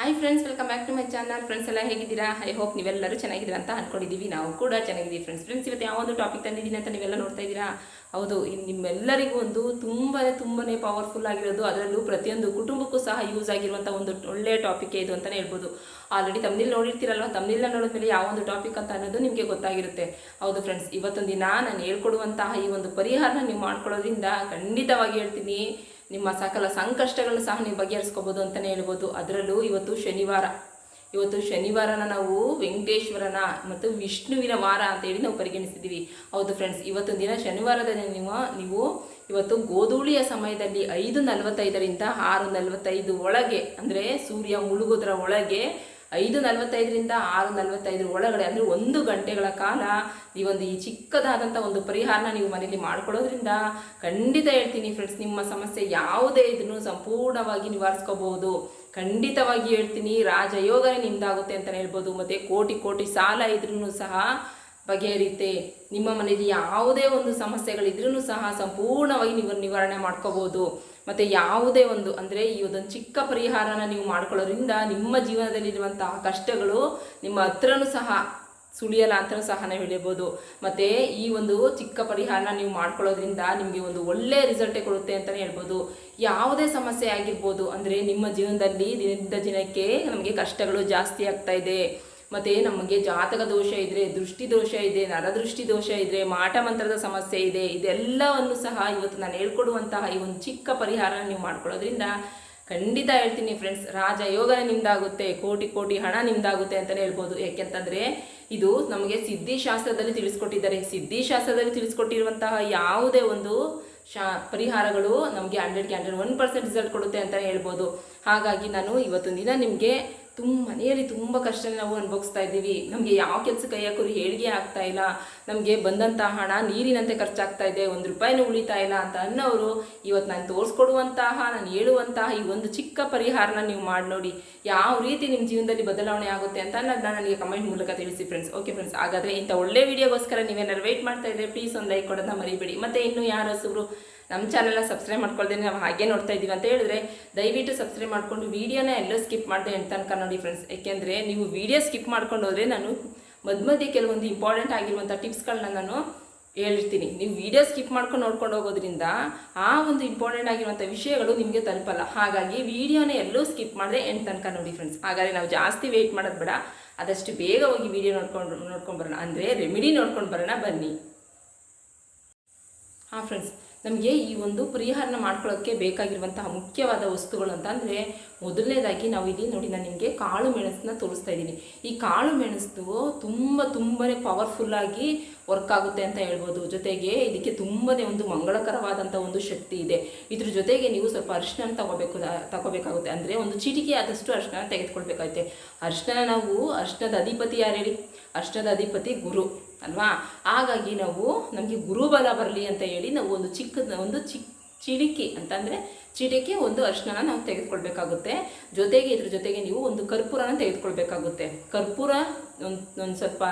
Hi friends welcome back to my channel friends ಎಲ್ಲ ಹೇಗಿದ್ದೀರಾ? I hope ನೀವೆಲ್ಲರೂ ಚೆನ್ನಾಗಿದ್ದೀರಾ ಅಂತ ಅನ್ಕೊಂಡಿದ್ದೀವಿ. ನಾವು ಕೂಡ ಚೆನ್ನಾಗಿದ್ದೀವಿ ಫ್ರೆಂಡ್ಸ್ ಫ್ರೆಂಡ್ಸ್ ಇವತ್ತು ಯಾವೊಂದು ಟಾಪಿಕ್ ತಂದಿದ್ದೀನಿ ಅಂತ ನೀವೆಲ್ಲ ನೋಡ್ತಾ ಇದ್ದೀರಾ? ಹೌದು ನಿಮ್ಮೆಲ್ಲರಿಗೂ ಒಂದು ತುಂಬಾ ತುಂಬಾ ಪವರ್ಫುಲ್ ಆಗಿರೋದು. ಅದರಲ್ಲೂ ಪ್ರತಿಯೊಂದು ಕುಟುಂಬಕ್ಕೂ ಸಹ ಯೂಸ್ ಆಗಿರುವಂಥ ಒಂದು ಒಳ್ಳೆಯ ಟಾಪಿಕ್ ಇದು ಅಂತಲೇ ಹೇಳ್ಬೋದು. ಆಲ್ರೆಡಿ ತಮ್ಮಲ್ಲಿ ನೋಡಿರ್ತೀರಲ್ವ? ತಮ್ಮನಿಲ್ಲ ನೋಡಿದ್ಮೇಲೆ ಯಾವ ಒಂದು ಟಾಪಿಕ್ ಅಂತ ಅನ್ನೋದು ನಿಮಗೆ ಗೊತ್ತಾಗಿರುತ್ತೆ. ಹೌದು ಫ್ರೆಂಡ್ಸ್ ಇವತ್ತೊಂದು ದಿನ ನಾನು ಹೇಳ್ಕೊಡುವಂತಹ ಈ ಒಂದು ಪರಿಹಾರನ ನೀವು ಮಾಡ್ಕೊಳ್ಳೋದ್ರಿಂದ ಖಂಡಿತವಾಗಿ ಹೇಳ್ತೀನಿ. ನಿಮ್ಮ ಸಕಲ ಸಂಕಷ್ಟಗಳನ್ನು ಸಹ ನೀವು ಬಗೆಹರಿಸ್ಕೋಬೋದು ಅಂತಲೇ ಹೇಳ್ಬೋದು. ಅದರಲ್ಲೂ ಇವತ್ತು ಶನಿವಾರ. ಇವತ್ತು ಶನಿವಾರನ ನಾವು ವೆಂಕಟೇಶ್ವರನ ಮತ್ತು ವಿಷ್ಣುವಿನ ವಾರ ಅಂತ ಹೇಳಿ ನಾವು ಪರಿಗಣಿಸಿದ್ದೀವಿ. ಹೌದು ಫ್ರೆಂಡ್ಸ್ ಇವತ್ತು ದಿನ ಶನಿವಾರದ ನೀವು ನೀವು ಇವತ್ತು ಗೋಧೂಳಿಯ ಸಮಯದಲ್ಲಿ ಐದು ನಲವತ್ತೈದರಿಂದ ಆರು ನಲವತ್ತೈದು ಒಳಗೆ, ಅಂದರೆ ಸೂರ್ಯ ಮುಳುಗೋದ್ರ ಒಳಗೆ ಐದು ನಲವತ್ತೈದರಿಂದ ಆರು ನಲವತ್ತೈದರ ಒಳಗಡೆ, ಅಂದರೆ ಒಂದು ಗಂಟೆಗಳ ಕಾಲ ಈ ಒಂದು ಈ ಚಿಕ್ಕದಾದಂಥ ಒಂದು ಪರಿಹಾರನ ನೀವು ಮನೇಲಿ ಮಾಡ್ಕೊಳ್ಳೋದ್ರಿಂದ ಖಂಡಿತ ಹೇಳ್ತೀನಿ ಫ್ರೆಂಡ್ಸ್ ನಿಮ್ಮ ಸಮಸ್ಯೆ ಯಾವುದೇ ಇದನ್ನು ಸಂಪೂರ್ಣವಾಗಿ ನಿವಾರಿಸ್ಕೋಬಹುದು ಖಂಡಿತವಾಗಿ ಹೇಳ್ತೀನಿ, ರಾಜಯೋಗನೇ ನಿಮ್ದಾಗುತ್ತೆ ಅಂತಲೇ ಹೇಳ್ಬೋದು. ಮತ್ತು ಕೋಟಿ ಕೋಟಿ ಸಾಲ ಇದ್ರೂ ಸಹ ಬಗೆಹರಿಯುತ್ತೆ ನಿಮ್ಮ ಮನೆಯಲ್ಲಿ ಯಾವುದೇ ಒಂದು ಸಮಸ್ಯೆಗಳಿದ್ರೂ ಸಹ ಸಂಪೂರ್ಣವಾಗಿ ನೀವು ನಿವಾರಣೆ ಮಾಡ್ಕೋಬೋದು. ಮತ್ತು ಯಾವುದೇ ಒಂದು, ಅಂದರೆ ಈ ಒಂದು ಚಿಕ್ಕ ಪರಿಹಾರನ ನೀವು ಮಾಡ್ಕೊಳ್ಳೋದ್ರಿಂದ ನಿಮ್ಮ ಜೀವನದಲ್ಲಿರುವಂತಹ ಕಷ್ಟಗಳು ನಿಮ್ಮ ಹತ್ರನೂ ಸಹ ಸುಳಿಯಲ್ಲ ಅಂತಲೂ ಸಹ ನಾವು ಹೇಳ್ಬೋದು. ಮತ್ತು ಈ ಒಂದು ಚಿಕ್ಕ ಪರಿಹಾರನ ನೀವು ಮಾಡ್ಕೊಳ್ಳೋದ್ರಿಂದ ನಿಮಗೆ ಒಂದು ಒಳ್ಳೆ ರಿಸಲ್ಟೇ ಕೊಡುತ್ತೆ ಅಂತಲೇ ಹೇಳ್ಬೋದು. ಯಾವುದೇ ಸಮಸ್ಯೆ ಆಗಿರ್ಬೋದು, ಅಂದರೆ ನಿಮ್ಮ ಜೀವನದಲ್ಲಿ ದಿನದಿಂದ ದಿನಕ್ಕೆ ನಮಗೆ ಕಷ್ಟಗಳು ಜಾಸ್ತಿ ಆಗ್ತಾ ಇದೆ. ಮತ್ತು ನಮಗೆ ಜಾತಕ ದೋಷ ಇದ್ರೆ, ದೃಷ್ಟಿ ದೋಷ ಇದೆ, ನರದೃಷ್ಟಿ ದೋಷ ಇದ್ರೆ, ಮಾಟ ಮಂತ್ರದ ಸಮಸ್ಯೆ ಇದೆ, ಇದೆಲ್ಲವನ್ನು ಸಹ ಇವತ್ತು ನಾನು ಹೇಳ್ಕೊಡುವಂತಹ ಈ ಒಂದು ಚಿಕ್ಕ ಪರಿಹಾರ ನೀವು ಮಾಡ್ಕೊಳ್ಳೋದ್ರಿಂದ ಖಂಡಿತ ಹೇಳ್ತೀನಿ ಫ್ರೆಂಡ್ಸ್ ರಾಜ ರಾಜಯೋಗನೇ ನಿಮ್ದಾಗುತ್ತೆ, ಕೋಟಿ ಕೋಟಿ ಹಣ ನಿಮ್ದಾಗುತ್ತೆ ಅಂತಲೇ ಹೇಳ್ಬೋದು. ಯಾಕೆಂತಂದರೆ ಇದು ನಮಗೆ ಸಿದ್ಧಿಶಾಸ್ತ್ರದಲ್ಲಿ ತಿಳಿಸ್ಕೊಟ್ಟಿದ್ದಾರೆ. ಸಿದ್ಧಿಶಾಸ್ತ್ರದಲ್ಲಿ ತಿಳಿಸ್ಕೊಟ್ಟಿರುವಂತಹ ಯಾವುದೇ ಒಂದು ಶಾ, ಪರಿಹಾರಗಳು ನಮಗೆ ಹಂಡ್ರೆಡ್ಗೆ ಹಂಡ್ರೆಡ್ ಒನ್ ಪರ್ಸೆಂಟ್ ರಿಸಲ್ಟ್ ಕೊಡುತ್ತೆ ಅಂತಲೇ ಹೇಳ್ಬೋದು. ಹಾಗಾಗಿ ನಾನು ಇವತ್ತು ದಿನ ನಿಮಗೆ ತುಂಬ ಮನೆಯಲ್ಲಿ ತುಂಬ ಕಷ್ಟ ನಾವು ಅನುಭವಿಸ್ತಾ ಇದ್ದೀವಿ. ನಮಗೆ ಯಾವ ಕೆಲಸ ಕೈ ಹಾಕೋರು ಹೇಳಿಗೆ ಆಗ್ತಾ ಇಲ್ಲ. ನಮಗೆ ಬಂದಂಥ ಹಣ ನೀರಿನಂತೆ ಖರ್ಚಾಗ್ತಾ ಇದೆ. ಒಂದು ರೂಪಾಯಿನೂ ಉಳಿತಾ ಇಲ್ಲ ಅಂತ ಅನ್ನೋರು ಇವತ್ತು ನಾನು ತೋರಿಸ್ಕೊಡುವಂತಹ, ನಾನು ಹೇಳುವಂತಹ ಈ ಒಂದು ಚಿಕ್ಕ ಪರಿಹಾರನ ನೀವು ಮಾಡಿ ನೋಡಿ. ಯಾವ ರೀತಿ ನಿಮ್ಮ ಜೀವನದಲ್ಲಿ ಬದಲಾವಣೆ ಆಗುತ್ತೆ ಅಂತ ನಾನು ನನಗೆ ಕಮೆಂಟ್ ಮೂಲಕ ತಿಳಿಸಿ ಫ್ರೆಂಡ್ಸ್ ಓಕೆ ಫ್ರೆಂಡ್ಸ್ ಹಾಗಾದರೆ ಇಂಥ ಒಳ್ಳೆ ವಿಡಿಯೋಗೋಸ್ಕರ ನೀವೇನಾದ್ರು ವೆಯ್ಟ್ ಮಾಡ್ತಾ ಇದ್ರೆ ಪ್ಲೀಸ್ ಒಂದು ಲೈಕ್ ಕೊಡೋದನ್ನ ಮರಿಬೇಡಿ. ಮತ್ತು ಇನ್ನು ಯಾರು ಹೊಸಬ್ರು ನಮ್ಮ ಚಾನಲ್ನ ಸಬ್ಸ್ಕ್ರೈಬ್ ಮಾಡ್ಕೊಳ್ತೀನಿ ನಾವು ಹಾಗೆ ನೋಡ್ತಾ ಇದ್ದೀವಿ ಅಂತ ಹೇಳಿದ್ರೆ, ದಯವಿಟ್ಟು ಸಬ್ಸ್ಕ್ರೈಬ್ ಮಾಡಿಕೊಂಡು ವೀಡಿಯೋನ ಎಲ್ಲೋ ಸ್ಕಿಪ್ ಮಾಡಿದೆ ಅಂತ ತನಕ ನೋಡಿ ಫ್ರೆಂಡ್ಸ್ ಯಾಕೆಂದರೆ ನೀವು ವೀಡಿಯೋ ಸ್ಕಿಪ್ ಮಾಡ್ಕೊಂಡು ಹೋದರೆ ನಾನು ಮಧ್ಯ ಮಧ್ಯೆ ಕೆಲವೊಂದು ಇಂಪಾರ್ಟೆಂಟ್ ಆಗಿರುವಂಥ ಟಿಪ್ಸ್ಗಳನ್ನ ನಾನು ಹೇಳಿರ್ತೀನಿ. ನೀವು ವೀಡಿಯೋ ಸ್ಕಿಪ್ ಮಾಡ್ಕೊಂಡು ನೋಡ್ಕೊಂಡು ಹೋಗೋದ್ರಿಂದ ಆ ಒಂದು ಇಂಪಾರ್ಟೆಂಟ್ ಆಗಿರುವಂಥ ವಿಷಯಗಳು ನಿಮಗೆ ತಲುಪಲ್ಲ. ಹಾಗಾಗಿ ವೀಡಿಯೋನ ಎಲ್ಲೂ ಸ್ಕಿಪ್ ಮಾಡಿದೆ ಎಂಡ್ ತನಕ ನೋಡಿ ಫ್ರೆಂಡ್ಸ್ ಹಾಗಾದರೆ ನಾವು ಜಾಸ್ತಿ ವೆಯ್ಟ್ ಮಾಡೋದು ಬೇಡ. ಆದಷ್ಟು ಬೇಗ ಹೋಗಿ ವೀಡಿಯೋ ನೋಡ್ಕೊಂಡು ನೋಡ್ಕೊಂಡು ಬರೋಣ. ಅಂದರೆ ರೆಮಿಡಿ ನೋಡ್ಕೊಂಡು ಬರೋಣ. ಬನ್ನಿ. ಹಾಂ ಫ್ರೆಂಡ್ಸ್ ನಮಗೆ ಈ ಒಂದು ಪರಿಹಾರನ ಮಾಡ್ಕೊಳ್ಳೋಕ್ಕೆ ಬೇಕಾಗಿರುವಂತಹ ಮುಖ್ಯವಾದ ವಸ್ತುಗಳು ಅಂತಂದರೆ ಮೊದಲನೇದಾಗಿ ನಾವು ಇಲ್ಲಿ ನೋಡಿ ನಾನು ನಿಮಗೆ ಕಾಳು ಮೆಣಸನ್ನ ತೋರಿಸ್ತಾ ಇದ್ದೀನಿ. ಈ ಕಾಳು ಮೆಣಸು ತುಂಬ ತುಂಬಾ ಪವರ್ಫುಲ್ಲಾಗಿ ವರ್ಕ್ ಆಗುತ್ತೆ ಅಂತ ಹೇಳ್ಬೋದು. ಜೊತೆಗೆ ಇದಕ್ಕೆ ತುಂಬಾ ಒಂದು ಮಂಗಳಕರವಾದಂಥ ಒಂದು ಶಕ್ತಿ ಇದೆ. ಇದ್ರ ಜೊತೆಗೆ ನೀವು ಸ್ವಲ್ಪ ಅರಿಶಿನ ತಗೋಬೇಕು, ತಗೋಬೇಕಾಗುತ್ತೆ. ಅಂದರೆ ಒಂದು ಚಿಟಿಕೆ ಆದಷ್ಟು ಅರಿಶಿನ ತೆಗೆದುಕೊಳ್ಬೇಕಾಗುತ್ತೆ. ಅರಿಶಿನ ನಾವು ಅರಿಶಿನದ ಅಧಿಪತಿ ಯಾರು ಹೇಳಿ? ಅರಿಶಿನದ ಅಧಿಪತಿ ಗುರು. ಅಲ್ವಾ? ಹಾಗಾಗಿ ನಾವು ನಮಗೆ ಗುರುಬಲ ಬರಲಿ ಅಂತ ಹೇಳಿ ನಾವು ಒಂದು ಚಿಕ್ಕದ, ಒಂದು ಚಿಕ್ಕ ಚಿಲಿಕಿ ಅಂತಂದರೆ ಚಿಟಿಕೆ ಒಂದು ಅರ್ಶನ ನಾವು ತೆಗೆದುಕೊಳ್ಬೇಕಾಗುತ್ತೆ. ಜೊತೆಗೆ ಇದ್ರ ಜೊತೆಗೆ ನೀವು ಒಂದು ಕರ್ಪೂರನ ತೆಗೆದುಕೊಳ್ಬೇಕಾಗುತ್ತೆ. ಕರ್ಪೂರ ಒಂದು ಒಂದು ಸ್ವಲ್ಪ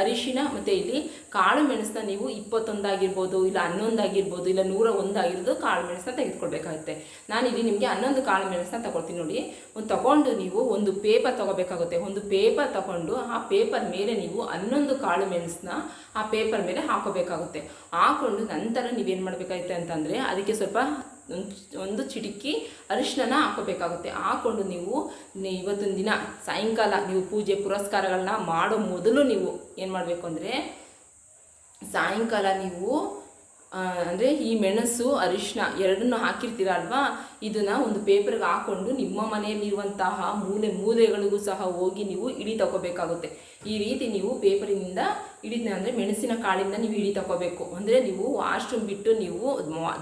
ಅರಿಶಿನ ಮತ್ತು ಇಲ್ಲಿ ಕಾಳು ಮೆಣಸನ್ನ ನೀವು ಇಪ್ಪತ್ತೊಂದಾಗಿರ್ಬೋದು, ಇಲ್ಲ ಹನ್ನೊಂದಾಗಿರ್ಬೋದು, ಇಲ್ಲ ನೂರ ಒಂದಾಗಿರೋದು ಕಾಳು ಮೆಣಸನ್ನ ತೆಗೆದುಕೊಳ್ಬೇಕಾಗುತ್ತೆ. ನಾನು ಇಲ್ಲಿ ನಿಮಗೆ ಹನ್ನೊಂದು ಕಾಳು ಮೆಣಸನ್ನ ತಗೊಳ್ತೀನಿ ನೋಡಿ. ಒಂದು ತಗೊಂಡು ನೀವು ಒಂದು ಪೇಪರ್ ತಗೋಬೇಕಾಗುತ್ತೆ. ಒಂದು ಪೇಪರ್ ತಗೊಂಡು ಆ ಪೇಪರ್ ಮೇಲೆ ನೀವು ಹನ್ನೊಂದು ಕಾಳು ಮೆಣಸನ್ನ ಆ ಪೇಪರ್ ಮೇಲೆ ಹಾಕೋಬೇಕಾಗುತ್ತೆ. ಹಾಕೊಂಡು ನಂತರ ನೀವೇನು ಮಾಡಬೇಕಾಗುತ್ತೆ ಅಂತಂದರೆ, ಅದಕ್ಕೆ ಸ್ವಲ್ಪ ಒಂದು ಚಿಟಿಕಿ ಅರಿಶಿನ ಹಾಕೋಬೇಕಾಗುತ್ತೆ ಹಾಕೊಂಡು ನೀವು ಇವತ್ತೊಂದು ದಿನ, ಸಾಯಂಕಾಲ ನೀವು ಪೂಜೆ ಪುರಸ್ಕಾರಗಳನ್ನ ಮಾಡೋ ಮೊದಲು ನೀವು ಏನು ಮಾಡಬೇಕು ಅಂದರೆ, ಸಾಯಂಕಾಲ ನೀವು ಅಂದರೆ ಈ ಮೆಣಸು ಅರಿಶಿನ ಎರಡನ್ನು ಹಾಕಿರ್ತೀರ ಅಲ್ವಾ ಇದನ್ನು ಒಂದು ಪೇಪರ್ಗೆ ಹಾಕ್ಕೊಂಡು ನಿಮ್ಮ ಮನೆಯಲ್ಲಿರುವಂತಹ ಮೂಲೆ ಮೂಲೆಗಳಿಗೂ ಸಹ ಹೋಗಿ ನೀವು ಇಡಿ ತಗೋಬೇಕಾಗುತ್ತೆ ಈ ರೀತಿ ನೀವು ಪೇಪರಿನಿಂದ ಇಡಿದ ಅಂದರೆ ಮೆಣಸಿನ ಕಾಳಿಂದ ನೀವು ಇಡಿ ತಗೋಬೇಕು ಅಂದರೆ ನೀವು ವಾಶ್ರೂಮ್ ಬಿಟ್ಟು ನೀವು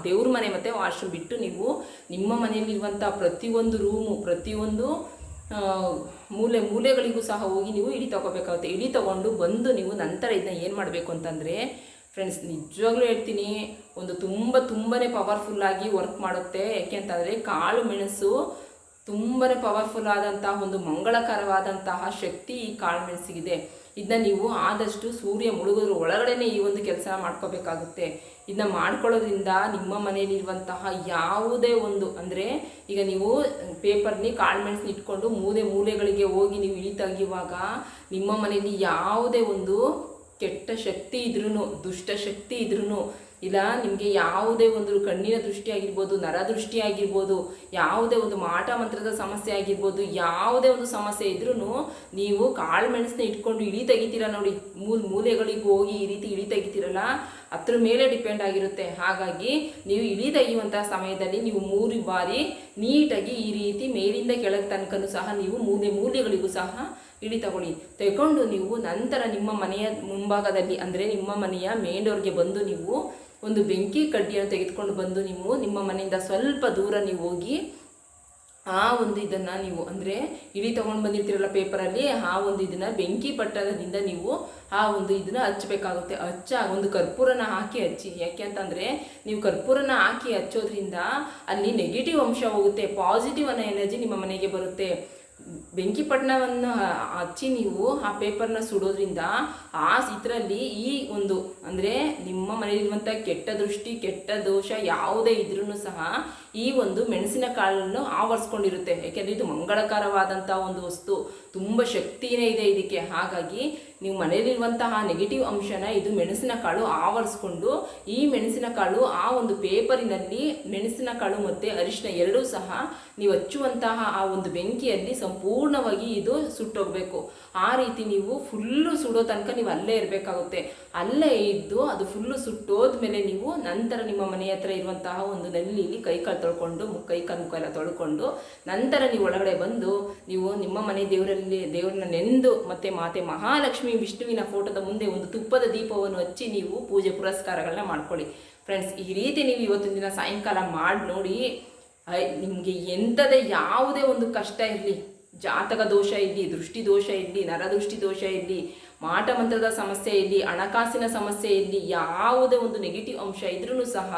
ದೇವ್ರ ಮನೆ ಮತ್ತು ವಾಶ್ರೂಮ್ ಬಿಟ್ಟು ನೀವು ನಿಮ್ಮ ಮನೆಯಲ್ಲಿರುವಂಥ ಪ್ರತಿಯೊಂದು ರೂಮು, ಪ್ರತಿಯೊಂದು ಮೂಲೆ ಮೂಲೆಗಳಿಗೂ ಸಹ ಹೋಗಿ ನೀವು ಇಡಿ ತಗೋಬೇಕಾಗುತ್ತೆ ಇಡಿ ತಗೊಂಡು ಬಂದು ನೀವು ನಂತರ ಇದನ್ನ ಏನು ಮಾಡಬೇಕು ಅಂತಂದರೆ ಫ್ರೆಂಡ್ಸ್ ನಿಜವಾಗ್ಲೂ ಹೇಳ್ತೀನಿ, ಒಂದು ತುಂಬ ತುಂಬಾ ಪವರ್ಫುಲ್ಲಾಗಿ ವರ್ಕ್ ಮಾಡುತ್ತೆ. ಯಾಕೆ ಅಂತಂದರೆ ಕಾಳು ಮೆಣಸು ತುಂಬಾ ಪವರ್ಫುಲ್ ಆದಂತಹ ಒಂದು ಮಂಗಳಕರವಾದಂತಹ ಶಕ್ತಿ ಈ ಕಾಳು ಮೆಣಸಿಗಿದೆ. ಇದನ್ನ ನೀವು ಆದಷ್ಟು ಸೂರ್ಯ ಮುಳುಗೋದ್ರ ಒಳಗಡೆನೆ ಈ ಒಂದು ಕೆಲಸ ಮಾಡ್ಕೋಬೇಕಾಗುತ್ತೆ. ಇದನ್ನ ಮಾಡ್ಕೊಳ್ಳೋದ್ರಿಂದ ನಿಮ್ಮ ಮನೆಯಲ್ಲಿರುವಂತಹ ಯಾವುದೇ ಒಂದು, ಅಂದರೆ ಈಗ ನೀವು ಪೇಪರ್ನಿ ಕಾಳುಮೆಣಸನ್ನ ಇಟ್ಕೊಂಡು ಮೂಲೆ ಮೂಲೆಗಳಿಗೆ ಹೋಗಿ ನೀವು ಇಳಿ ನಿಮ್ಮ ಮನೆಯಲ್ಲಿ ಯಾವುದೇ ಒಂದು ಕೆಟ್ಟ ಶಕ್ತಿ ಇದ್ರೂ ದುಷ್ಟ ಶಕ್ತಿ ಇದ್ರೂ ಇಲ್ಲ ನಿಮಗೆ ಯಾವುದೇ ಒಂದು ಕಣ್ಣಿನ ದೃಷ್ಟಿ ಆಗಿರ್ಬೋದು, ನರ ದೃಷ್ಟಿ ಆಗಿರ್ಬೋದು, ಯಾವುದೇ ಒಂದು ಮಾಟ ಮಂತ್ರದ ಸಮಸ್ಯೆ ಆಗಿರ್ಬೋದು, ಯಾವುದೇ ಒಂದು ಸಮಸ್ಯೆ ಇದ್ರೂ ನೀವು ಕಾಳು ಮೆಣಸನ್ನ ಇಟ್ಕೊಂಡು ಇಳಿ ತೆಗಿತೀರ ನೋಡಿ. ಮೂಲ, ಮೂಲೆಗಳಿಗೆ ಹೋಗಿ ಈ ರೀತಿ ಇಳಿ ತೆಗಿತೀರಲ್ಲ, ಅದ್ರ ಮೇಲೆ ಡಿಪೆಂಡ್ ಆಗಿರುತ್ತೆ. ಹಾಗಾಗಿ ನೀವು ಇಳಿ ತೆಗೆಯುವಂತಹ ಸಮಯದಲ್ಲಿ ನೀವು ಮೂರು ಬಾರಿ ನೀಟಾಗಿ ಈ ರೀತಿ ಮೇಲಿಂದ ಕೆಳಗೆ ತನಕನೂ ಸಹ ನೀವು ಮೂಲೆ, ಮೂಲೆಗಳಿಗೂ ಸಹ ಇಳಿ ತಗೊಳ್ಳಿ. ತಗೊಂಡು ನೀವು ನಂತರ ನಿಮ್ಮ ಮನೆಯ ಮುಂಭಾಗದಲ್ಲಿ, ಅಂದರೆ ನಿಮ್ಮ ಮನೆಯ ಮೇನ್ ಬಂದು ನೀವು ಒಂದು ಬೆಂಕಿ ಕಡ್ಡಿಯನ್ನು ತೆಗೆದುಕೊಂಡು ಬಂದು ನೀವು ನಿಮ್ಮ ಮನೆಯಿಂದ ಸ್ವಲ್ಪ ದೂರ ನೀವು ಹೋಗಿ ಆ ಒಂದು ಇದನ್ನು ನೀವು, ಅಂದರೆ ಇಳಿ ತೊಗೊಂಡು ಬಂದಿರ್ತೀರಲ್ಲ ಪೇಪರಲ್ಲಿ, ಆ ಒಂದು ಇದನ್ನು ಬೆಂಕಿ ಪಟ್ಟಣದಿಂದ ನೀವು ಆ ಒಂದು ಇದನ್ನು ಹಚ್ಚಬೇಕಾಗುತ್ತೆ. ಹಚ್ಚ ಒಂದು ಕರ್ಪೂರನ ಹಾಕಿ ಹಚ್ಚಿ. ಯಾಕೆ ಅಂತಂದರೆ ನೀವು ಕರ್ಪೂರನ ಹಾಕಿ ಹಚ್ಚೋದ್ರಿಂದ ಅಲ್ಲಿ ನೆಗೆಟಿವ್ ಅಂಶ ಹೋಗುತ್ತೆ ಪಾಸಿಟಿವ್ ಅನ್ನೋ ಎನರ್ಜಿ ನಿಮ್ಮ ಮನೆಗೆ ಬರುತ್ತೆ. ಬೆಂಕಿ ಪಟ್ಟಣವನ್ನು ಹಚ್ಚಿ ನೀವು ಆ ಪೇಪರ್ನ ಸುಡೋದ್ರಿಂದ ಆ ಇದರಲ್ಲಿ ಈ ಒಂದು ಅಂದರೆ ನಿಮ್ಮ ಮನೆಯಲ್ಲಿರುವಂಥ ಕೆಟ್ಟ ದೃಷ್ಟಿ, ಕೆಟ್ಟ ದೋಷ ಯಾವುದೇ ಇದ್ರೂ ಸಹ ಈ ಒಂದು ಮೆಣಸಿನ ಕಾಳನ್ನು ಆವರಿಸ್ಕೊಂಡಿರುತ್ತೆ. ಯಾಕೆಂದರೆ ಇದು ಮಂಗಳಕರವಾದಂಥ ಒಂದು ವಸ್ತು. ತುಂಬ ಶಕ್ತಿನೇ ಇದೆ ಇದಕ್ಕೆ. ಹಾಗಾಗಿ ನೀವು ಮನೆಯಲ್ಲಿರುವಂತಹ ನೆಗೆಟಿವ್ ಅಂಶನ ಇದು ಮೆಣಸಿನ ಕಾಳು ಆವರಿಸ್ಕೊಂಡು ಈ ಮೆಣಸಿನ ಕಾಳು ಆ ಒಂದು ಪೇಪರಿನಲ್ಲಿ ಮೆಣಸಿನ ಕಾಳು ಮತ್ತು ಅರಿಶಿನ ಎರಡೂ ಸಹ ನೀವು ಹಚ್ಚುವಂತಹ ಆ ಒಂದು ಬೆಂಕಿಯಲ್ಲಿ ಸಂಪೂರ್ಣವಾಗಿ ಇದು ಸುಟ್ಟೋಗ್ಬೇಕು. ಆ ರೀತಿ ನೀವು ಫುಲ್ಲು ಸುಡೋ ತನಕ ನೀವು ಅಲ್ಲೇ ಇರಬೇಕಾಗುತ್ತೆ. ಅಲ್ಲೇ ಇದ್ದು ಅದು ಫುಲ್ಲು ಸುಟ್ಟೋದ್ಮೇಲೆ ನೀವು ನಂತರ ನಿಮ್ಮ ಮನೆ ಹತ್ರ ಇರುವಂತಹ ಒಂದು ನಲ್ಲಿಲಿ ಕೈ ಕಾಲು ತೊಳ್ಕೊಂಡು ಕೈ ಕಾಲು ಮುಖ ಎಲ್ಲ ತೊಳ್ಕೊಂಡು ನಂತರ ನೀವು ಒಳಗಡೆ ಬಂದು ನೀವು ನಿಮ್ಮ ಮನೆ ದೇವರಲ್ಲಿ, ದೇವರನ್ನ ನೆಂದು ಮತ್ತೆ ಮಾತೆ ಮಹಾಲಕ್ಷ್ಮಿ ವಿಷ್ಣುವಿನ ಫೋಟೋದ ಮುಂದೆ ಒಂದು ತುಪ್ಪದ ದೀಪವನ್ನು ಹಚ್ಚಿ ನೀವು ಪೂಜೆ ಪುರಸ್ಕಾರಗಳನ್ನ ಮಾಡ್ಕೊಳ್ಳಿ. ಫ್ರೆಂಡ್ಸ್, ಈ ರೀತಿ ನೀವು ಇವತ್ತಿನ ದಿನ ಸಾಯಂಕಾಲ ಮಾಡಿ ನೋಡಿ ನಿಮಗೆ ಎಂಥದೇ ಯಾವುದೇ ಒಂದು ಕಷ್ಟ ಇರಲಿ ಜಾತಕ ದೋಷ ಇರಲಿ ದೃಷ್ಟಿ ದೋಷ ಇರಲಿ ನರದೃಷ್ಟಿ ದೋಷ ಇರಲಿ ಮಾಟ ಮಂತ್ರದ ಸಮಸ್ಯೆ ಇರಲಿ ಹಣಕಾಸಿನ ಸಮಸ್ಯೆ ಇರಲಿ ಯಾವುದೇ ಒಂದು ನೆಗೆಟಿವ್ ಅಂಶ ಇದ್ರೂ ಸಹ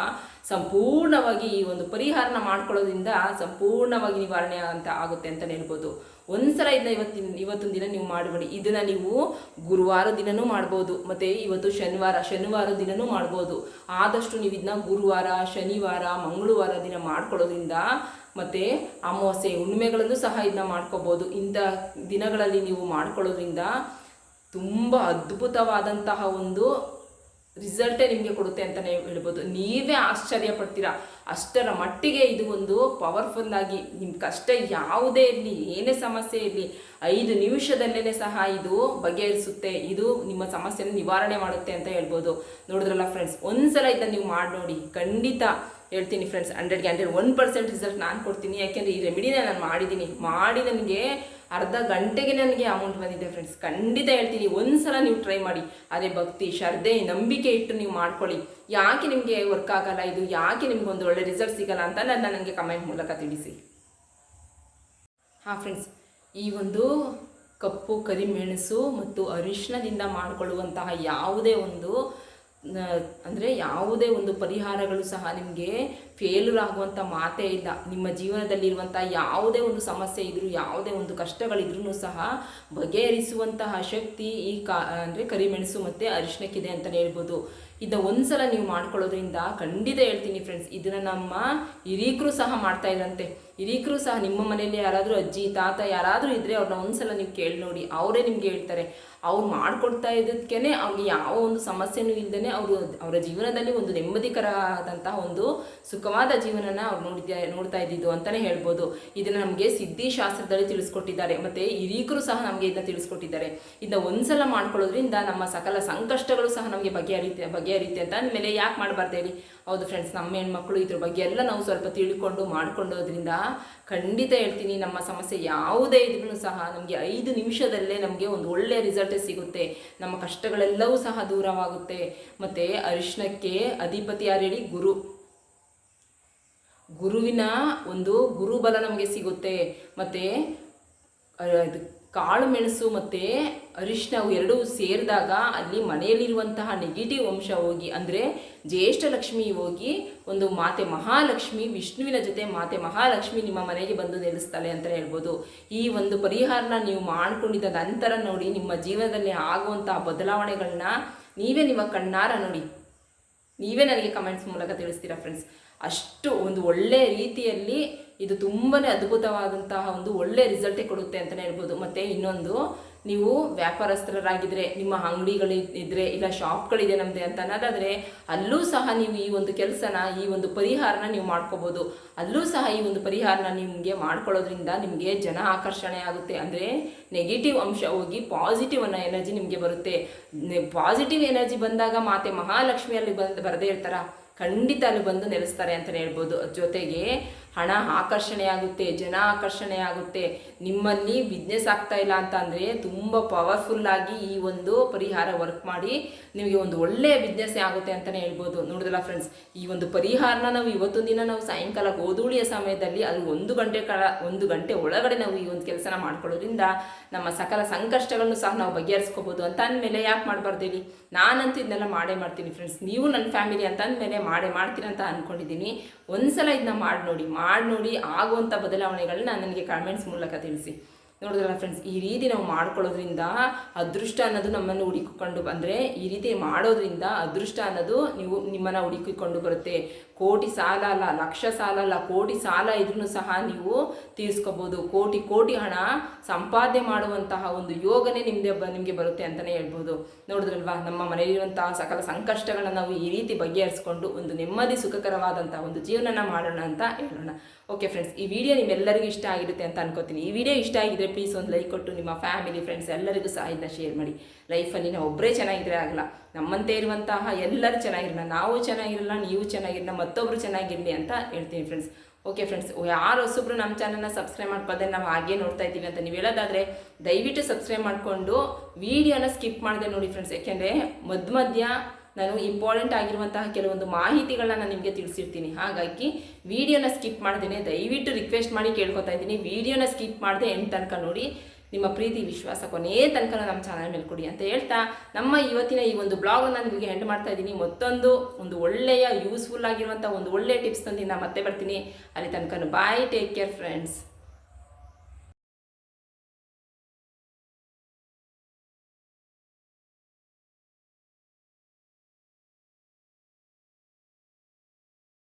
ಸಂಪೂರ್ಣವಾಗಿ ಈ ಒಂದು ಪರಿಹಾರನ ಮಾಡ್ಕೊಳ್ಳೋದ್ರಿಂದ ಸಂಪೂರ್ಣವಾಗಿ ನಿವಾರಣೆ ಅಂತ ಆಗುತ್ತೆ ಅಂತ ಹೇಳ್ಬೋದು. ಒಂದ್ಸಲ ಇದನ್ನ ಇವತ್ತಿನ, ಇವತ್ತೊಂದು ದಿನ ನೀವು ಮಾಡಬೇಡಿ. ಇದನ್ನ ನೀವು ಗುರುವಾರ ದಿನನೂ ಮಾಡ್ಬೋದು. ಮತ್ತು ಇವತ್ತು ಶನಿವಾರ ಶನಿವಾರ ದಿನನೂ ಮಾಡ್ಬೋದು. ಆದಷ್ಟು ನೀವು ಇದನ್ನ ಗುರುವಾರ, ಶನಿವಾರ, ಮಂಗಳವಾರ ದಿನ ಮಾಡ್ಕೊಳ್ಳೋದ್ರಿಂದ ಮತ್ತು ಅಮಾವಾಸ್ಯೆ ಹುಣ್ಣಿಮೆಗಳಲ್ಲೂ ಸಹ ಇದನ್ನ ಮಾಡ್ಕೋಬೋದು. ಇಂಥ ದಿನಗಳಲ್ಲಿ ನೀವು ಮಾಡ್ಕೊಳ್ಳೋದ್ರಿಂದ ತುಂಬ ಅದ್ಭುತವಾದಂತಹ ಒಂದು ರಿಸಲ್ಟೇ ನಿಮಗೆ ಕೊಡುತ್ತೆ ಅಂತಲೇ ಹೇಳ್ಬೋದು. ನೀವೇ ಆಶ್ಚರ್ಯ ಪಡ್ತೀರಾ. ಅಷ್ಟರ ಮಟ್ಟಿಗೆ ಇದು ಒಂದು ಪವರ್ಫುಲ್ ಆಗಿ ನಿಮ್ಮ ಕಷ್ಟ ಯಾವುದೇ ಇರಲಿ, ಏನೇ ಸಮಸ್ಯೆ ಇರಲಿ, ಐದು ನಿಮಿಷದಲ್ಲೇ ಸಹ ಇದು ಬಗೆಹರಿಸುತ್ತೆ. ಇದು ನಿಮ್ಮ ಸಮಸ್ಯೆನ ನಿವಾರಣೆ ಮಾಡುತ್ತೆ ಅಂತ ಹೇಳ್ಬೋದು. ನೋಡಿದ್ರಲ್ಲ ಫ್ರೆಂಡ್ಸ್ ಒಂದ್ಸಲ ಇದನ್ನ ನೀವು ಮಾಡಿ ನೋಡಿ. ಖಂಡಿತ ಹೇಳ್ತೀನಿ ಫ್ರೆಂಡ್ಸ್ ಹಂಡ್ರೆಡ್ಗೆ ಹಂಡ್ರೆಡ್ ಒನ್ ಪರ್ಸೆಂಟ್ ರಿಸಲ್ಟ್ ನಾನು ಕೊಡ್ತೀನಿ. ಯಾಕೆಂದರೆ ಈ ರೆಮಿಡಿನ ನಾನು ಮಾಡಿದ್ದೀನಿ. ಮಾಡಿ ನನಗೆ ಅರ್ಧ ಗಂಟೆಗೆ ನನಗೆ ಅಮೌಂಟ್ ಬಂದಿದೆ ಫ್ರೆಂಡ್ಸ್ ಖಂಡಿತ ಹೇಳ್ತೀನಿ, ಒಂದ್ಸಲ ನೀವು ಟ್ರೈ ಮಾಡಿ. ಅದೇ ಭಕ್ತಿ, ಶ್ರದ್ಧೆ, ನಂಬಿಕೆ ಇಟ್ಟು ನೀವು ಮಾಡ್ಕೊಳ್ಳಿ. ಯಾಕೆ ನಿಮಗೆ ವರ್ಕ್ ಆಗಲ್ಲ ಇದು? ಯಾಕೆ ನಿಮ್ಗೆ ಒಂದು ಒಳ್ಳೆ ರಿಸಲ್ಟ್ ಸಿಗಲ್ಲ ಅಂತ ನನ್ನ ನನಗೆ ಕಮೆಂಟ್ ಮೂಲಕ ತಿಳಿಸಿ. ಹಾಂ ಫ್ರೆಂಡ್ಸ್ ಈ ಒಂದು ಕಪ್ಪು, ಕರಿಮೆಣಸು ಮತ್ತು ಅರಿಶಿನದಿಂದ ಮಾಡಿಕೊಳ್ಳುವಂತಹ ಯಾವುದೇ ಒಂದು ಅಂದರೆ ಯಾವುದೇ ಒಂದು ಪರಿಹಾರಗಳು ಸಹ ನಿಮಗೆ ಫೇಲ್ಯೂರ್ ಆಗುವಂಥ ಮಾತೇ ಇಲ್ಲ. ನಿಮ್ಮ ಜೀವನದಲ್ಲಿರುವಂಥ ಯಾವುದೇ ಒಂದು ಸಮಸ್ಯೆ ಇದ್ದರೂ ಯಾವುದೇ ಒಂದು ಕಷ್ಟಗಳಿದ್ರೂ ಸಹ ಬಗೆಹರಿಸುವಂತಹ ಶಕ್ತಿ ಈ ಕಾ, ಅಂದರೆ ಕರಿಮೆಣಸು ಮತ್ತು ಅರಿಶಿಣಕ್ಕಿದೆ ಅಂತಲೇ ಹೇಳ್ಬೋದು. ಇದನ್ನ ಒಂದ್ಸಲ ನೀವು ಮಾಡ್ಕೊಳ್ಳೋದ್ರಿಂದ ಖಂಡಿತ ಹೇಳ್ತೀನಿ ಫ್ರೆಂಡ್ಸ್ ಇದನ್ನ ನಮ್ಮ ಹಿರೀಕರು ಸಹ ಮಾಡ್ತಾ ಇದ್ರಂತೆ. ಹಿರೀಕರು ಸಹ ನಿಮ್ಮ ಮನೆಯಲ್ಲಿ ಯಾರಾದರೂ ಅಜ್ಜಿ, ತಾತ ಯಾರಾದರೂ ಇದ್ದರೆ ಅವ್ರನ್ನ ಒಂದ್ಸಲ ನೀವು ಕೇಳಿ ನೋಡಿ, ಅವರೇ ನಿಮಗೆ ಹೇಳ್ತಾರೆ. ಅವ್ರು ಮಾಡ್ಕೊಡ್ತಾ ಇದ್ದಕ್ಕೇ ಅವ್ರಿಗೆ ಯಾವ ಒಂದು ಸಮಸ್ಯೆನೂ ಇಲ್ಲದೇ ಅವರು ಅವರ ಜೀವನದಲ್ಲಿ ಒಂದು ನೆಮ್ಮದಿಕರವಾದಂತಹ ಒಂದು ಸುಖವಾದ ಜೀವನನ ಅವ್ರು ನೋಡಿದ್ಯಾ, ನೋಡ್ತಾ ಇದ್ದಿದ್ದು ಅಂತಲೇ ಹೇಳ್ಬೋದು. ಇದನ್ನು ನಮಗೆ ಸಿದ್ಧಿ ಶಾಸ್ತ್ರದಲ್ಲಿ ತಿಳಿಸ್ಕೊಟ್ಟಿದ್ದಾರೆ, ಮತ್ತು ಹಿರೀಕರು ಸಹ ನಮಗೆ ಇದನ್ನ ತಿಳಿಸ್ಕೊಟ್ಟಿದ್ದಾರೆ. ಇದನ್ನ ಒಂದ್ಸಲ ಮಾಡ್ಕೊಳ್ಳೋದ್ರಿಂದ ನಮ್ಮ ಸಕಲ ಸಂಕಷ್ಟಗಳು ಸಹ ನಮಗೆ ಬಗೆಹರಿತೆ ಬಗೆಹರಿತೆ ಅಂತ ಅಂದಮೇಲೆ ಯಾಕೆ ಮಾಡಬಾರ್ದು ಹೇಳಿ ಹೌದು ಫ್ರೆಂಡ್ಸ್ ನಮ್ಮ ಹೆಣ್ಮಕ್ಳು ಇದ್ರ ಬಗ್ಗೆ ಎಲ್ಲ ನಾವು ಸ್ವಲ್ಪ ತಿಳ್ಕೊಂಡು ಮಾಡ್ಕೊಂಡೋದ್ರಿಂದ ಖಂಡಿತ ಹೇಳ್ತೀನಿ ನಮ್ಮ ಸಮಸ್ಯೆ ಯಾವುದೇ ಇದ್ರೂ ಸಹ ನಮಗೆ ಐದು ನಿಮಿಷದಲ್ಲೇ ನಮಗೆ ಒಂದು ಒಳ್ಳೆಯ ರಿಸಲ್ಟ್ ಸಿಗುತ್ತೆ. ನಮ್ಮ ಕಷ್ಟಗಳೆಲ್ಲವೂ ಸಹ ದೂರವಾಗುತ್ತೆ. ಮತ್ತು ಅರಿಶಿನಕ್ಕೆ ಅಧಿಪತಿ ಯಾರು ಹೇಳಿ ಗುರು. ಗುರುವಿನ ಒಂದು ಗುರುಬಲ ನಮಗೆ ಸಿಗುತ್ತೆ. ಮತ್ತು ಕಾಳು ಮೆಣಸು ಮತ್ತು ಅರಿಶಿನ ಎರಡೂ ಸೇರಿದಾಗ ಅಲ್ಲಿ ಮನೆಯಲ್ಲಿರುವಂತಹ ನೆಗೆಟಿವ್ ಅಂಶ ಹೋಗಿ, ಅಂದರೆ ಜ್ಯೇಷ್ಠ ಲಕ್ಷ್ಮಿ ಹೋಗಿ ಒಂದು ಮಾತೆ ಮಹಾಲಕ್ಷ್ಮಿ, ವಿಷ್ಣುವಿನ ಜೊತೆ ಮಾತೆ ಮಹಾಲಕ್ಷ್ಮಿ ನಿಮ್ಮ ಮನೆಗೆ ಬಂದು ನೆಲೆಸ್ತಾಳೆ ಅಂತ ಹೇಳ್ಬೋದು. ಈ ಒಂದು ಪರಿಹಾರನ ನೀವು ಮಾಡಿಕೊಂಡಿದ್ದ ನಂತರ ನೋಡಿ, ನಿಮ್ಮ ಜೀವನದಲ್ಲಿ ಆಗುವಂತಹ ಬದಲಾವಣೆಗಳನ್ನ ನೀವೇ ನಿಮ್ಮ ಕಣ್ಣಾರ ನೋಡಿ. ನೀವೇ ನನಗೆ ಕಮೆಂಟ್ಸ್ ಮೂಲಕ ತಿಳಿಸ್ತೀರಾ ಫ್ರೆಂಡ್ಸ್ ಅಷ್ಟು ಒಂದು ಒಳ್ಳೆ ರೀತಿಯಲ್ಲಿ ಇದು ತುಂಬಾ ಅದ್ಭುತವಾದಂತಹ ಒಂದು ಒಳ್ಳೆ ರಿಸಲ್ಟೇ ಕೊಡುತ್ತೆ ಅಂತಲೇ ಹೇಳ್ಬೋದು. ಮತ್ತು ಇನ್ನೊಂದು, ನೀವು ವ್ಯಾಪಾರಸ್ಥರಾಗಿದ್ದರೆ ನಿಮ್ಮ ಅಂಗಡಿಗಳು ಇದ್ದರೆ ಇಲ್ಲ ಶಾಪ್ಗಳಿದೆ ನಮ್ಮದೇ ಅಂತ ಅನ್ನೋದಾದರೆ, ಅಲ್ಲೂ ಸಹ ನೀವು ಈ ಒಂದು ಕೆಲಸನ, ಈ ಒಂದು ಪರಿಹಾರನ ನೀವು ಮಾಡ್ಕೋಬೋದು. ಅಲ್ಲೂ ಸಹ ಈ ಒಂದು ಪರಿಹಾರನ ನಿಮಗೆ ಮಾಡ್ಕೊಳ್ಳೋದ್ರಿಂದ ನಿಮಗೆ ಜನ ಆಕರ್ಷಣೆ ಆಗುತ್ತೆ. ಅಂದರೆ ನೆಗೆಟಿವ್ ಅಂಶ ಹೋಗಿ ಪಾಸಿಟಿವ್ ಅನ್ನೋ ಎನರ್ಜಿ ನಿಮಗೆ ಬರುತ್ತೆ. ಪಾಸಿಟಿವ್ ಎನರ್ಜಿ ಬಂದಾಗ ಮಾತೆ ಮಹಾಲಕ್ಷ್ಮಿಯಲ್ಲಿ ಬಂದು, ಬರದೇ ಇರ್ತಾರ? ಖಂಡಿತ ಅಲ್ಲಿ ಬಂದು ನೆಲೆಸ್ತಾರೆ ಅಂತಲೇ ಹೇಳ್ಬೋದು. ಜೊತೆಗೆ ಹಣ ಆಕರ್ಷಣೆ ಆಗುತ್ತೆ ಜನ ಆಕರ್ಷಣೆ ಆಗುತ್ತೆ ನಿಮ್ಮಲ್ಲಿ ಬಿಸ್ನೆಸ್ ಆಗ್ತಾ ಇಲ್ಲ ಅಂತ ಅಂದರೆ ತುಂಬ ಪವರ್ಫುಲ್ ಆಗಿ ಈ ಒಂದು ಪರಿಹಾರ ವರ್ಕ್ ಮಾಡಿ ನಿಮಗೆ ಒಂದು ಒಳ್ಳೆಯ ಬಿಸ್ನೆಸ್ ಆಗುತ್ತೆ ಅಂತಲೇ ಹೇಳ್ಬೋದು. ನೋಡಿದಲ್ಲ ಫ್ರೆಂಡ್ಸ್ ಈ ಒಂದು ಪರಿಹಾರನ ನಾವು ಇವತ್ತೊಂದು ದಿನ ನಾವು ಸಾಯಂಕಾಲ ಗೋಧೂಳಿಯ ಸಮಯದಲ್ಲಿ ಅದು ಒಂದು ಗಂಟೆ ಕಾಲ ಒಂದು ಗಂಟೆ ಒಳಗಡೆ ನಾವು ಈ ಒಂದು ಕೆಲಸನ ಮಾಡ್ಕೊಳ್ಳೋದ್ರಿಂದ ನಮ್ಮ ಸಕಲ ಸಂಕಷ್ಟಗಳನ್ನು ಸಹ ನಾವು ಬಗೆಹರಿಸ್ಕೋಬೋದು ಅಂತ ಅಂದಮೇಲೆ ಯಾಕೆ ಮಾಡಬಾರ್ದು ಹೇಳಿ? ನಾನಂತೂ ಇದನ್ನೆಲ್ಲ ಮಾಡೇ ಮಾಡ್ತೀನಿ ಫ್ರೆಂಡ್ಸ್ ನೀವು ನನ್ನ ಫ್ಯಾಮಿಲಿ ಅಂತ ಅಂದಮೇಲೆ ಮಾಡೇ ಮಾಡ್ತೀನಿ ಅಂತ ಅಂದ್ಕೊಂಡಿದ್ದೀನಿ ಒಂದ್ಸಲ ಇದನ್ನ ಮಾಡಿ ನೋಡಿ ಮಾಡಿ ನೋಡಿ ಆಗುವಂಥ ಬದಲಾವಣೆಗಳನ್ನ ನನಗೆ ಕಾಮೆಂಟ್ಸ್ ಮೂಲಕ ತಿಳಿಸಿ. ನೋಡಿದ್ರಲ್ಲ ಫ್ರೆಂಡ್ಸ್ ಈ ರೀತಿ ನಾವು ಮಾಡ್ಕೊಳ್ಳೋದ್ರಿಂದ ಅದೃಷ್ಟ ಅನ್ನೋದು ನಮ್ಮನ್ನು ಹುಡುಕಿಕೊಂಡು ಬಂದರೆ ಈ ರೀತಿ ಮಾಡೋದ್ರಿಂದ ಅದೃಷ್ಟ ಅನ್ನೋದು ನೀವು ನಿಮ್ಮನ್ನು ಹುಡುಕಿಕೊಂಡು ಬರುತ್ತೆ. ಕೋಟಿ ಸಾಲ ಅಲ್ಲ, ಲಕ್ಷ ಸಾಲ ಅಲ್ಲ, ಕೋಟಿ ಸಾಲ ಇದ್ರೂ ಸಹ ನೀವು ತೀರಿಸ್ಕೋಬೋದು. ಕೋಟಿ ಕೋಟಿ ಹಣ ಸಂಪಾದನೆ ಮಾಡುವಂತಹ ಒಂದು ಯೋಗನೇ ನಿಮ್ಮದೇ ಬ, ನಿಮಗೆ ಬರುತ್ತೆ ಅಂತಲೇ ಹೇಳ್ಬೋದು. ನೋಡಿದ್ರಲ್ವಾ? ನಮ್ಮ ಮನೆಯಲ್ಲಿರುವಂತಹ ಸಕಲ ಸಂಕಷ್ಟಗಳನ್ನು ನಾವು ಈ ರೀತಿ ಬಗೆಹರಿಸ್ಕೊಂಡು ಒಂದು ನೆಮ್ಮದಿ, ಸುಖಕರವಾದಂತಹ ಒಂದು ಜೀವನನ ಮಾಡೋಣ ಅಂತ ಹೇಳೋಣ. ಓಕೆ ಫ್ರೆಂಡ್ಸ್ ಈ ವಿಡಿಯೋ ನಿಮ್ಮೆಲ್ಲರಿಗೂ ಇಷ್ಟ ಆಗಿರುತ್ತೆ ಅಂತ ಅನ್ಕೋತೀನಿ. ಈ ವಿಡಿಯೋ ಇಷ್ಟ ಆಗಿದ್ರೆ ಪ್ಲೀಸ್ ಒಂದು ಲೈಕ್ ಕೊಟ್ಟು ನಿಮ್ಮ ಫ್ಯಾಮಿಲಿ ಫ್ರೆಂಡ್ಸ್ ಎಲ್ಲರಿಗೂ ಸಹ ಇದನ್ನ ಶೇರ್ ಮಾಡಿ. ಲೈಫಲ್ಲಿ ನಾವು ಒಬ್ಬರೇ ಚೆನ್ನಾಗಿದ್ರೆ ಆಗಲ್ಲ. ನಮ್ಮಂತೆ ಇರುವಂತಹ ಎಲ್ಲರೂ ಚೆನ್ನಾಗಿರಲ್ಲ. ನಾವು ಚೆನ್ನಾಗಿರಲ್ಲ, ನೀವು ಚೆನ್ನಾಗಿರಲ್ಲ ಮತ್ತೊಬ್ಬರು ಚೆನ್ನಾಗಿರಲಿ ಅಂತ ಹೇಳ್ತೀನಿ ಫ್ರೆಂಡ್ಸ್ ಓಕೆ ಫ್ರೆಂಡ್ಸ್ ಯಾರು ಹೊಸಬ್ರು ನಮ್ಮ ಚಾನಲ್ನ ಸಬ್ಸ್ಕ್ರೈಬ್ ಮಾಡ್ಕೊಂಡೆ ನಾವು ಹಾಗೆ ನೋಡ್ತಾ ಇದ್ದೀವಿ ಅಂತ ನೀವು ಹೇಳೋದಾದರೆ ದಯವಿಟ್ಟು ಸಬ್ಸ್ಕ್ರೈಬ್ ಮಾಡಿಕೊಂಡು ವೀಡಿಯೋನ ಸ್ಕಿಪ್ ಮಾಡಿದೆ ನೋಡಿ ಫ್ರೆಂಡ್ಸ್ ಯಾಕೆಂದರೆ ಮಧ್ಯ ಮಧ್ಯ ನಾನು ಇಂಪಾರ್ಟೆಂಟ್ ಆಗಿರುವಂತಹ ಕೆಲವೊಂದು ಮಾಹಿತಿಗಳನ್ನ ನಾನು ನಿಮಗೆ ತಿಳಿಸಿರ್ತೀನಿ. ಹಾಗಾಗಿ ವಿಡಿಯೋನ ಸ್ಕಿಪ್ ಮಾಡ್ದೇನೆ ದಯವಿಟ್ಟು ರಿಕ್ವೆಸ್ಟ್ ಮಾಡಿ ಕೇಳ್ಕೊತಾ ಇದ್ದೀನಿ. ವಿಡಿಯೋನ ಸ್ಕಿಪ್ ಮಾಡದೆ ಎಂಡ್ ತನಕ ನೋಡಿ. ನಿಮ್ಮ ಪ್ರೀತಿ, ವಿಶ್ವಾಸ ಕೊನೇ ತನಕ ನಮ್ಮ ಚಾನಲ್ ಮೇಲೆ ಕೊಡಿ ಅಂತ ಹೇಳ್ತಾ, ನಮ್ಮ ಇವತ್ತಿನ ಈ ಒಂದು ಬ್ಲಾಗನ್ನು ನಿಮಗೆ ಎಂಡ್ ಮಾಡ್ತಾ ಇದ್ದೀನಿ. ಮತ್ತೊಂದು, ಒಂದು ಒಳ್ಳೆಯ ಯೂಸ್ಫುಲ್ ಆಗಿರುವಂಥ ಒಂದು ಒಳ್ಳೆಯ ಟಿಪ್ಸ್ ತಂದು ನಾನು ಮತ್ತೆ ಬರ್ತೀನಿ. ಅಲ್ಲಿ ತನಕ ಬಾಯ್ ಟೇಕ್ ಕೇರ್ ಫ್ರೆಂಡ್ಸ್